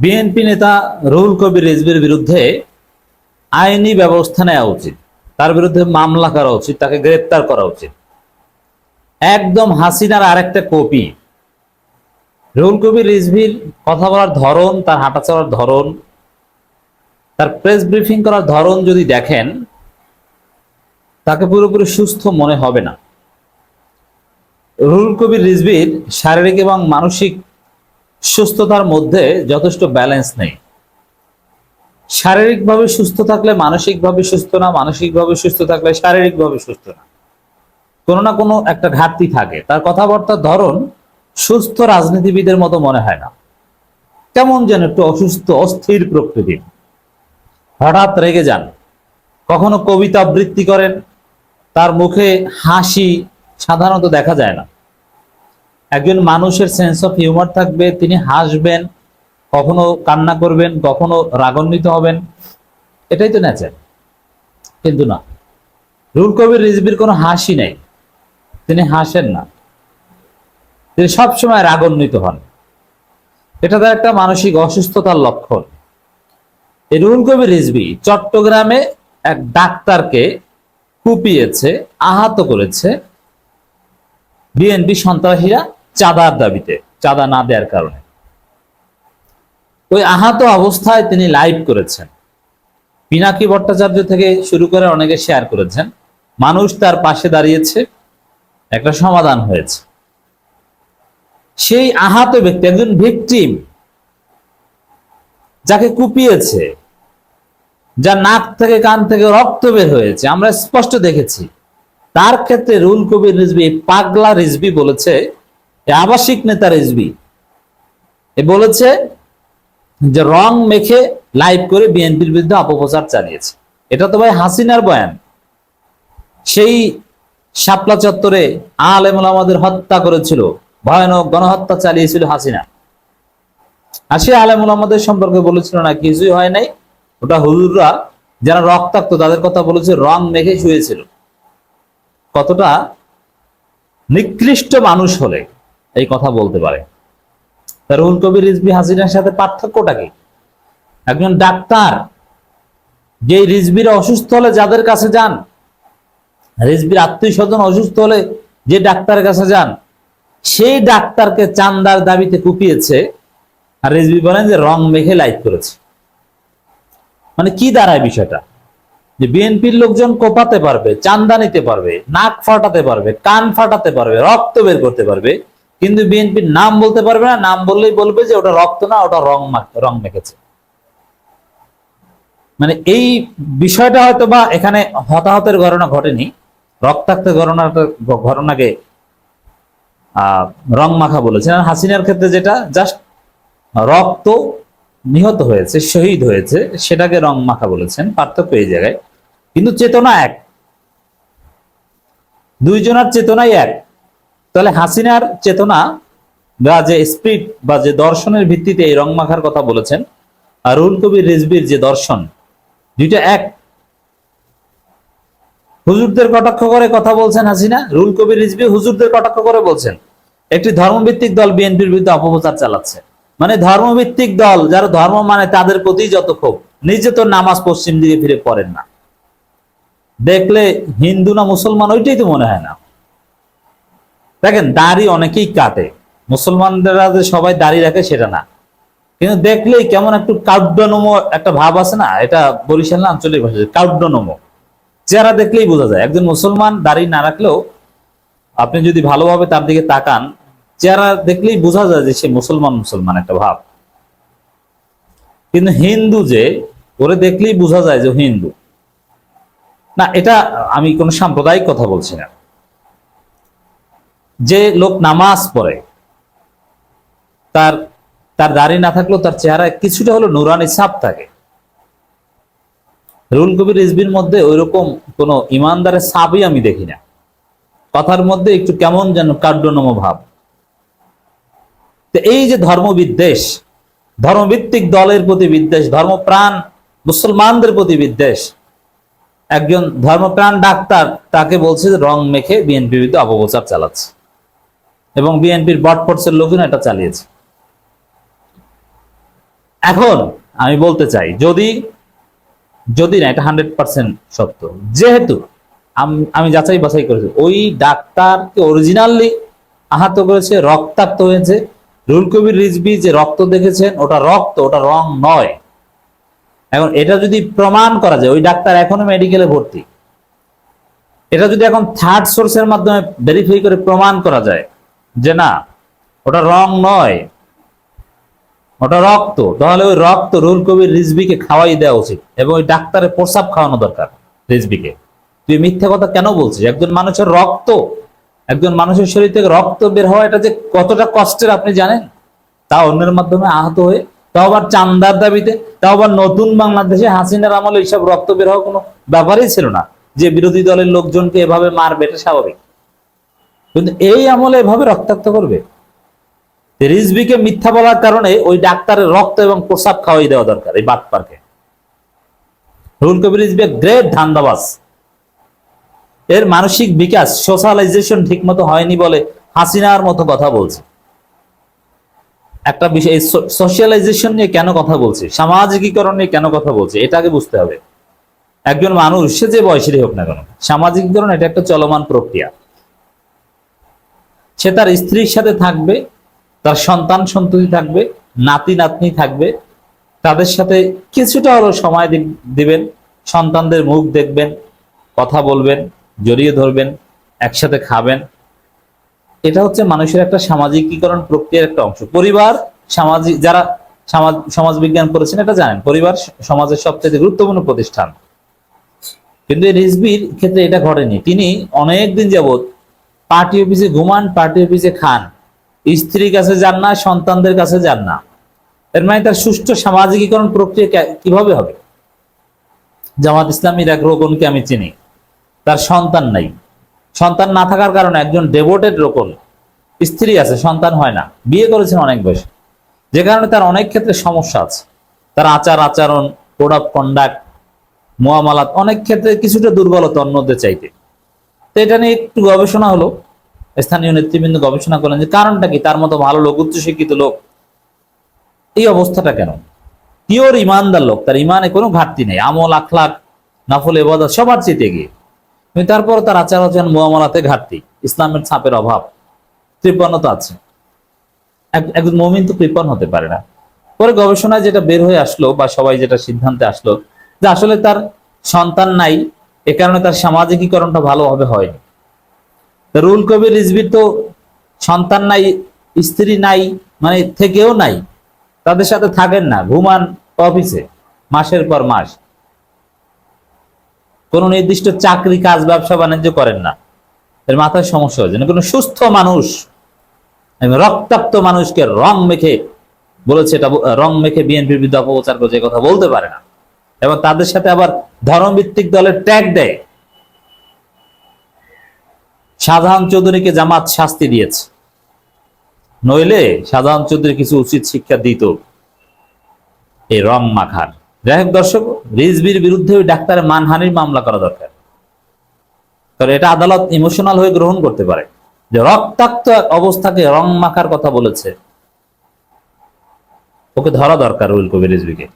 BNP নেতা রুহুল কবির রিজভির বিরুদ্ধে আইনি ব্যবস্থা নেওয়া উচিত। তার বিরুদ্ধে মামলা করা উচিত, তাকে গ্রেপ্তার করা উচিত। একদম হাসিনার আরেকটা কপি। রুহুল কবির রিজভির কথা বলার ধরন, তার হাঁটা চলার ধরন, তার প্রেস ব্রিফিং করার ধরন যদি দেখেন, তাকে পুরোপুরি সুস্থ মনে হবে না। রুহুল কবির রিজভির শারীরিক এবং মানসিক সুস্থতার মধ্যে যথেষ্ট ব্যালেন্স নেই। শারীরিকভাবে সুস্থ থাকলে মানসিকভাবে সুস্থ না, মানসিকভাবে সুস্থ থাকলে শারীরিকভাবে সুস্থ না। কোনো না কোনো একটা ঘাটতি থাকে। তার কথাবার্তার ধরন সুস্থ রাজনীতিবিদের মতো মনে হয় না। কেমন যেন একটু অসুস্থ, অস্থির প্রকৃতির হঠাৎ রেগে যান। কখনো কবিতা আবৃত্তি করেন। তার মুখে হাসি সাধারণত দেখা যায় না। একজন মানুষের সেন্স অফ হিউমার থাকবে, তিনি হাসবেন, কখনো কান্না করবেন, কখনো রাগান্বিত হবেন। এটাই তো নেচার কিন্তু না। রুল কবির রিজবির কোনো হাসি নেই। তিনি হাসেন না। তিনি সবসময় রাগান্বিত হন। এটা তার একটা মানসিক অসুস্থতার লক্ষণ। এই রুহুল কবির রিজবি চট্টগ্রামে এক ডাক্তারকে কুপিয়েছে, আহত করেছে। বিএনপি সন্ত্রাসীরা চাঁদার দাবিতে, চাঁদা না দেওয়ার কারণে। ওই আহত অবস্থায় তিনি লাইভ করেছেন। পিনাকি ভট্টাচার্য থেকে শুরু করে অনেকে শেয়ার করেছেন। মানুষ তার পাশে দাঁড়িয়েছে, একটা সমাধান হয়েছে। সেই আহত ব্যক্তি একজন ভিকটিম, যাকে কুপিয়েছে, যার নাক থেকে কান থেকে রক্ত বের হয়েছে। আমরা স্পষ্ট দেখেছি, তার ক্ষেত্রে রুল কবির রিজবি, পাগলা রিজবি বলেছে আবাসিক নেতা রিজবি বলেছে যে রং মেখে লাইভ করে বিএনপির বিরুদ্ধে অপপ্রচার চালিয়েছে। এটা তো ভাই হাসিনার বয়ান। সেই শাপলা চত্বরে আলেমুল আমাদের হত্যা করেছিল, ভয়ানক গণহত্যা চালিয়েছিল হাসিনা। আর সে আলেমুল আমাদের সম্পর্কে বলেছিল না, কিছুই হয় নাই। ওটা হুজুররা যারা রক্তাক্ত তাদের কথা বলেছে, রং মেখে শুয়েছিল। কতটা নিকৃষ্ট মানুষ হলে। এই কথা বলতে পারে। রুহুল কবির রিজবি হাসিনার সাথে পার্থক্যটা কি? একজন ডাক্তার যে রিজবির অসুস্থ হলে যাদের কাছে যান রিজবির আত্মীয় স্বজন অসুস্থ হলে যে ডাক্তারের কাছে যান, সেই ডাক্তারকে চান্দার দাবিতে কুপিয়েছে আর রিজবি বলেন যে রং মেখে লাইট করেছে। মানে কি দাঁড়ায় বিষয়টা? যে বিএনপির লোকজন কোপাতে পারবে, চান্দা নিতে পারবে, নাক ফাটাতে পারবে, কান ফাটাতে পারবে, রক্ত বের করতে পারবে কিন্তু বিএনপির নাম বলতে পারবে না, নাম বললেই বলবে যে ওটা রক্ত না, ওটা রং রং মেখেছে। মানে এই বিষয়টা হয়তো বা এখানে হতাহতের ঘটনা ঘটেনি, রক্তাক্ত ঘটনাটা ঘটনাকে আহ রং মাখা বলেছেন হাসিনার ক্ষেত্রে যেটা, জাস্ট রক্ত নিহত হয়েছে, শহীদ হয়েছে, সেটাকে রং মাখা বলেছেন, পার্থক্য এই জায়গায়। কিন্তু চেতনা এক। দুইজনার চেতনাই এক। তাহলে হাসিনার চেতনা বা যে স্পিরিট বা যে দর্শনের ভিত্তিতে এই রং মাখার কথা বলেছেন, আর রুল কবির রিজবির যে দর্শন, দুইটা এক। হুজুরদের কটাক্ষ করে কথা বলছেন হাসিনা রুল কবির রিজবি হুজুরদের কটাক্ষ করে বলছেন, একটি ধর্মভিত্তিক দল বিএনপির বিরুদ্ধে অপপ্রচার চালাচ্ছে। মানে ধর্মভিত্তিক দল যারা ধর্ম মানে তাদের প্রতি যত ক্ষোভ নিজে তো নামাজ পশ্চিম দিকে ফিরে পড়েন না। দেখলে হিন্দু না মুসলমান, ওইটাই তো মনে হয় না। দেখেন, দাড়ি অনেকেই কাটে। মুসলমানরা যে সবাই দাড়ি রাখে সেটা না। কিন্তু দেখলেই কেমন একটু কাউডনমো একটা ভাব আছে না? এটা বরিশাল না আঞ্চলিক ভাষা কাউডনমো চেহারা দেখলেই বোঝা যায়। একজন মুসলমান দাড়ি না রাখলেও আপনি যদি ভালোভাবে তার দিকে তাকান, চেহারা দেখলেই বোঝা যায় যে সে মুসলমান মুসলমান একটা ভাব। কিন্তু হিন্দু যে, ওরে দেখলেই বোঝা যায় যে হিন্দু। না, এটা আমি কোনো সাম্প্রদায়িক কথা বলছি না। যে লোক নামাজ পড়ে, তার তার দাড়ি না থাকলেও তার চেহারায় কিছুটা হলো নুরানি ছাপ থাকে। রুল কবির রিজবির মধ্যে ওইরকম কোনো ইমানদারের ছাপই আমি দেখি না। কথার মধ্যে একটু কেমন যেন কার্যনম ভাব। তো এই যে ধর্মবিদ্বেষ, ধর্মভিত্তিক দলের প্রতি বিদ্বেষ, ধর্মপ্রাণ মুসলমানদের প্রতি বিদ্বেষ, একজন ধর্মপ্রাণ ডাক্তার তাকে বলছে যে রং মেখে বিএনপি বিরুদ্ধে অপপ্রচার চালাচ্ছে। এবং বিএনপির বটফোর্সের লোকজন এটা চালিয়েছে। এখন আমি বলতে চাই, যদি যদি না, এটা হান্ড্রেড পার্সেন্ট সত্য। যেহেতু আমি যাচাই বাছাই করেছি, ওই ডাক্তারকে অরিজিনালি আহত করেছে, রক্তাক্ত হয়েছে। রুল কবির রিজবি যে রক্ত দেখেছেন, ওটা রক্ত, ওটা রং নয়। এখন এটা যদি প্রমাণ করা যায়, ওই ডাক্তার এখনও মেডিকেলে ভর্তি। এটা যদি এখন থার্ড সোর্সের মাধ্যমে ভেরিফাই করে প্রমাণ করা যায় যে না, ওটা রং নয়, ওটা রক্ত। তাহলে ওই রক্ত রুল কবির রিজবিকে খাওয়াই দেওয়া উচিত এবং ওই ডাক্তারের প্রসাব খাওয়ানো দরকার রিজবিকে তুই মিথ্যা কথা কেন বলছিস? একজন মানুষের রক্ত, একজন মানুষের শরীর থেকে রক্ত বের হওয়া, এটা যে কতটা কষ্টের আপনি জানেন? তা অন্যের মাধ্যমে আহত হয়ে, তাও আবার চান্দার দাবিতে, তাও আবার নতুন বাংলাদেশে হাসিনার আমলে এইসব রক্ত বের হওয়া কোনো ব্যাপারই ছিল না। যে বিরোধী দলের লোকজনকে এভাবে মারবে, এটা স্বাভাবিক। কিন্তু এই আমলে এভাবে রক্তাক্ত করবে? রিজবিকে মিথ্যা বলার কারণে ওই ডাক্তারের রক্ত এবং প্রসাব খাওয়াই দেওয়া দরকার, এই বাটপারকে রুল কবির রিজবি গ্রেট ধান্দাবাজ। এর মানসিক বিকাশ, সোশ্যালাইজেশন ঠিক মতো হয়নি বলে হাসিনার মতো কথা বলছে। একটা বিষয় সোশ্যালাইজেশন নিয়ে কেন কথা বলছে? সামাজিকীকরণ নিয়ে কেন কথা বলছে? এটাকে বুঝতে হবে। একজন মানুষ, সে যে বয়সেরই হোক না কেন, সামাজিকীকরণ এটা একটা চলমান প্রক্রিয়া। সে তার স্ত্রীর সাথে থাকবে, তার সন্তান সন্ততি থাকবে, নাতি নাতনি থাকবে, তাদের সাথে কিছুটা হলো সময় দিবেন, সন্তানদের মুখ দেখবেন, কথা বলবেন, জড়িয়ে ধরবেন, একসাথে খাবেন। এটা হচ্ছে মানুষের একটা সামাজিকীকরণ প্রক্রিয়ার একটা অংশ। পরিবার সামাজিক যারা সমাজ সমাজ বিজ্ঞান করেছেন এটা জানেন, পরিবার সমাজের সবচেয়ে গুরুত্বপূর্ণ প্রতিষ্ঠান। কিন্তু রিজবির ক্ষেত্রে এটা ঘটেনি। তিনি অনেক দিন যাবৎ পার্টি অফিসে ঘুমান, পার্টি অফিসে খান। স্ত্রীর কাছে যান না, সন্তানদের কাছে যান না। এর মানে তার সুষ্ঠু সামাজিকীকরণ প্রক্রিয়া কীভাবে হবে? জামাত ইসলামীর এক রোকনকে আমি চিনি। তার সন্তান নাই। সন্তান না থাকার কারণে একজন ডেভোটেড রোকন। স্ত্রী আছে, সন্তান হয় না। বিয়ে করেছেন অনেক বয়সে। যে কারণে তার অনেক ক্ষেত্রে সমস্যা আছে। তার আচার, আচরণ কোড অফ কন্ডাক্ট মোয়ামালাত অনেক ক্ষেত্রে কিছুটা দুর্বলতা অন্যদের চাইতে। তো এটা নিয়ে একটু গবেষণা হলো। স্থানীয় নেতৃবৃন্দ গবেষণা করলেন যে কারণটা কি? তার মতো ভালো লোক, উচ্চশিক্ষিত লোক। এই অবস্থাটা কেন? পিওর ইমানদার লোক, তার ইমানে কোনো ঘাটতি নেই। আমল আখলাক নাফল এবাদত সবার চেয়ে গিয়ে কিন্তু তারপর তার আচার আচরণ মোয়ামলাতে ঘাটতি। ইসলামের ছাপের অভাব। কৃপণতা আছে। এক- একজন মমিন তো কৃপণ হতে পারে না। পরে গবেষণায় যেটা বের হয়ে আসলো বা সবাই যেটা সিদ্ধান্তে আসলো যে আসলে তার সন্তান নাই এ কারণে তার সামাজিকীকরণটা ভালোভাবে হয়নি। তা রুল কবির রিজবির তো সন্তান নাই, স্ত্রী নাই মানে থেকেও নাই, তাদের সাথে থাকেন না ঘুমান অফিসে, মাসের পর মাস। কোন নির্দিষ্ট চাকরি, কাজ, ব্যবসা, বাণিজ্য করেন না। এর মাথায় সমস্যা হয়েছে। না কোনো সুস্থ মানুষ রক্তাক্ত মানুষকে রং মেখে বলেছে এটা, রং মেখে বিএনপির বিরুদ্ধে অপপ্রচার করছে কথা বলতে পারে না। এবং তাদের সাথে আবার ধর্মভিত্তিক দলের ট্যাগ দেয়। শাহজাহান চৌধুরীকে জামাত শাস্তি দিয়েছে। নইলে শাহজাহান চৌধুরী কিছু উচিত শিক্ষা দিত। এই রং মাখার। যাই হোক দর্শক রিজবির বিরুদ্ধে ওই ডাক্তারের মানহানির মামলা করা দরকার। কারণ এটা আদালত ইমোশনাল হয়ে গ্রহণ করতে পারে। যে রক্তাক্ত এক অবস্থাকে রং মাখার কথা বলেছে, ওকে ধরা দরকার রুল কবির রিজবিকে